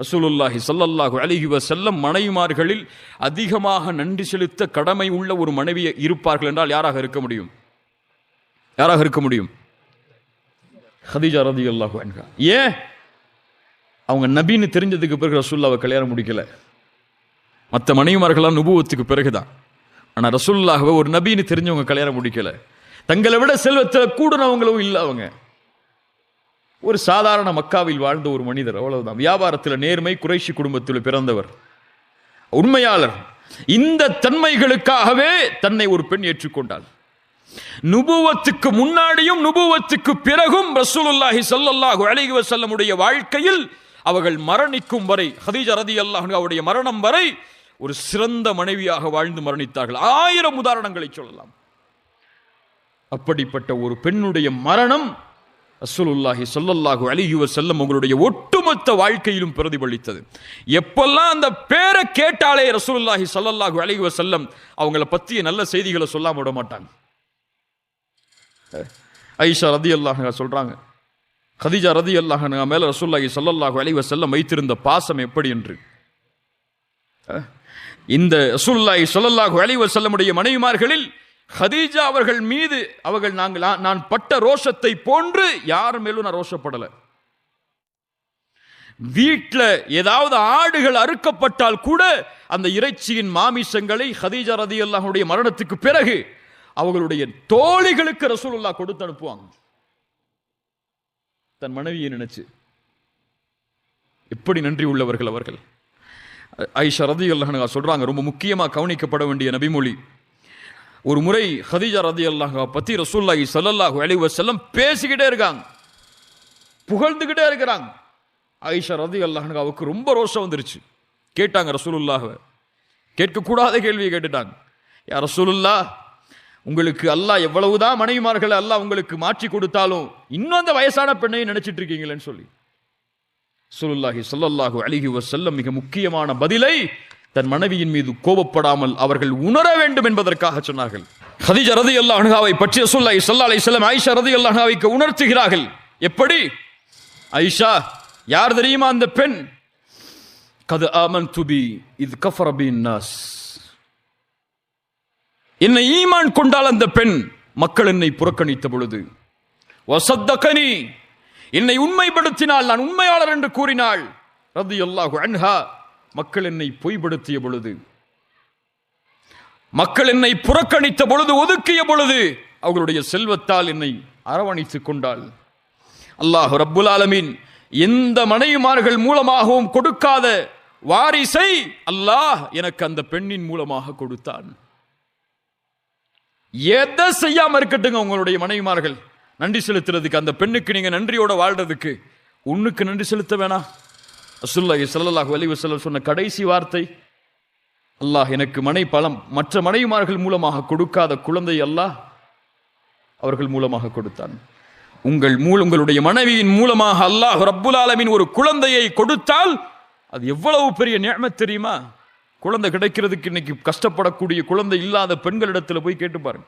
ரசூலுல்லாஹி சல்லல்லாஹு அலிஹி வஸல்லம் மனைவிமார்களில் அதிகமாக நன்றி செலுத்த கடமை உள்ள ஒரு மனைவி இருப்பார்கள் என்றால் யாராக இருக்க முடியும்? யாராக இருக்க முடியும்? ஹதீஜா ரதி அல்லாஹு ஏன்? அவங்க நபின்னு தெரிஞ்சதுக்கு பிறகு ரசூல்லாவை கல்யாணம் முடிக்கல. மற்ற மனைவிமார்களாம் நுபுவத்துக்கு பிறகுதான். ஆனால் ரசூல்லாகவே ஒரு நபின்னு தெரிஞ்சவங்க கல்யாணம் முடிக்கல. தங்களை விட செல்வத்தில் கூடுனவங்களும் இல்லை அவங்க. ஒரு சாதாரண மக்காவில் வாழ்ந்த ஒரு மனிதர் அவ்வளவுதான். வியாபாரத்தில் நேர்மை குறைஷி குடும்பத்தில் பிறந்தவர். உண்மையாளர் இந்த தன்மைகளுக்காகவே தன்னை ஒரு பெண் ஏற்றுக்கொண்டாள். நுபுவத்துக்கு முன்னாடியும் நுபுவத்துக்கு பிறகும் ரசூலுல்லாஹி சல்லல்லாஹு அலைஹி வசல்லமுடைய வாழ்க்கையில் அவர்கள் மரணிக்கும் வரை ஹதீஜா ரதியல்லாஹு அவருடைய மரணம் வரை ஒரு சிறந்த மனைவியாக வாழ்ந்து மரணித்தார்கள். ஆயிரம் உதாரணங்களை சொல்லலாம். அப்படிப்பட்ட ஒரு பெண்ணுடைய மரணம் அசுலுல்லாஹி சொல்லல்லாஹு அலைஹி செல்லம் உங்களுடைய ஒட்டுமொத்த வாழ்க்கையிலும் பிரதிபலித்தது. எப்பெல்லாம் அந்த பேரை கேட்டாலே ரசூலுல்லாஹி சொல்லல்லாஹு அலைஹி செல்லம் அவங்கள பற்றிய நல்ல செய்திகளை சொல்லாம விட மாட்டாங்க. ஐஷா ரதி அல்லாஹ் சொல்கிறாங்க ஹதிஜா ரதி அல்லாஹ் மேலே ரசூல்லாஹி சல்லல்லாஹு அலைஹி செல்லம் வைத்திருந்த பாசம் எப்படி என்று? இந்த ரசூல்லாஹி சொல்லல்லாஹு அலைஹி செல்லமுடைய மனைவிமார்களில் ஹதீஜா அவர்கள் மீது அவர்கள் நாங்கள் நான்- பட்ட ரோஷத்தை போன்று யார் மேலும் நான் ரோஷப்படலை. வீட்டில் ஏதாவது ஆடுகள் அறுக்கப்பட்டால் கூட அந்த இறைச்சியின் மாமிசங்களை ஹதீஜா ரதி அல்லாஹுடைய மரணத்துக்கு பிறகு அவர்களுடைய தோழிகளுக்கு ரசூலுல்லா கொடுத்து அனுப்புவாங்க. தன் மனைவியை நினைச்சு. எப்படி நன்றி உள்ளவர்கள் அவர்கள்? ஐஷா ரதி அல்லாஹ் சொல்றாங்க ரொம்ப முக்கியமாக கவனிக்கப்பட வேண்டிய நபிமொழி. ஒரு முறை ஹதீஜா ரதி அல்லாஹா பற்றி ரசூல்லாஹி சல்லல்லாஹு அலிவ செல்லம் பேசிக்கிட்டே இருக்காங்க. புகழ்ந்துக்கிட்டே இருக்கிறாங்க. ஆயிஷா ரதி அல்லாஹாவுக்கு ரொம்ப ரோஷம் வந்துருச்சு. கேட்டாங்க ரசூலுல்லாஹுவை. கேட்கக்கூடாத கேள்வியை கேட்டுட்டாங்க. யார் ரசூலுல்லா உங்களுக்கு அல்லாஹ் எவ்வளவுதான் மனைவிமார்களை அல்லாஹ் உங்களுக்கு மாற்றி கொடுத்தாலும் இன்னும் அந்த வயசான பெண்ணையும் நினச்சிட்டு இருக்கீங்களேன்னு சொல்லி. ரசூலுல்லாஹி சொல்லல்லாஹு அலைஹி செல்லம் மிக முக்கியமான பதிலை தன் மனைவியின் மீது கோபப்படாமல் அவர்கள் உணர வேண்டும் என்பதற்காக சொன்னார்கள். ஹதீஜா ரலியல்லாஹு அன்ஹாவை பற்றி ரசூலுல்லாஹி ஸல்லல்லாஹு செல்லம் ஐஷா ரதி அல்லா அன்ஹாவைக்கு உணர்த்துகிறார்கள். எப்படி? ஐஷா யார் தெரியுமா அந்த பெண்? கது ஆமன் துபி இது கஃபரபின் நாஸ் என்னை ஈமான் கொண்டால் அந்த பெண் மக்கள் என்னை புறக்கணித்த பொழுது. வசத்தகனி என்னை உண்மைப்படுத்தினால் நான் உண்மையாளர் என்று கூறினாள். ரதி அல்லாஹு அன்ஹா மக்கள் என்னை பொய்படுத்திய பொழுது மக்கள் என்னை புறக்கணித்த பொழுது ஒதுக்கிய பொழுது அவர்களுடைய செல்வத்தால் என்னை அரவணைத்துக் கொண்டாள். அல்லாஹ் ரப்புல் ஆலமீன் எந்த மனைவிமார்கள் மூலமாகவும் கொடுக்காத வாரிசை அல்லாஹ் எனக்கு அந்த பெண்ணின் மூலமாக கொடுத்தான். எதை செய்யாம இருக்கட்டுங்க உங்களுடைய மனைவிமார்கள்? நன்றி செலுத்துறதுக்கு அந்த பெண்ணுக்கு நீங்க நன்றியோட வாழ்றதுக்கு உன்னுக்கு நன்றி செலுத்த வேணாம். ரசுல்லாஹி ஸல்லல்லாஹு அலைஹி வஸல்லம் சொன்ன கடைசி வார்த்தை அல்லாஹ் எனக்கு மனை பலம் மற்ற மனைவிமார்கள் மூலமாக கொடுக்காத குழந்தை அல்லாஹ் அவர்கள் மூலமாக கொடுத்தான். உங்கள் மூல உங்களுடைய மனைவியின் மூலமாக அல்லாஹ் ரப்புல் ஆலமீன் ஒரு குழந்தையை கொடுத்தால் அது எவ்வளவு பெரிய நியமத் தெரியுமா? குழந்தை கிடைக்கிறதுக்கு இன்னைக்கு கஷ்டப்படக்கூடிய குழந்தை இல்லாத பெண்களிடத்தில் போய் கேட்டு பாருங்க.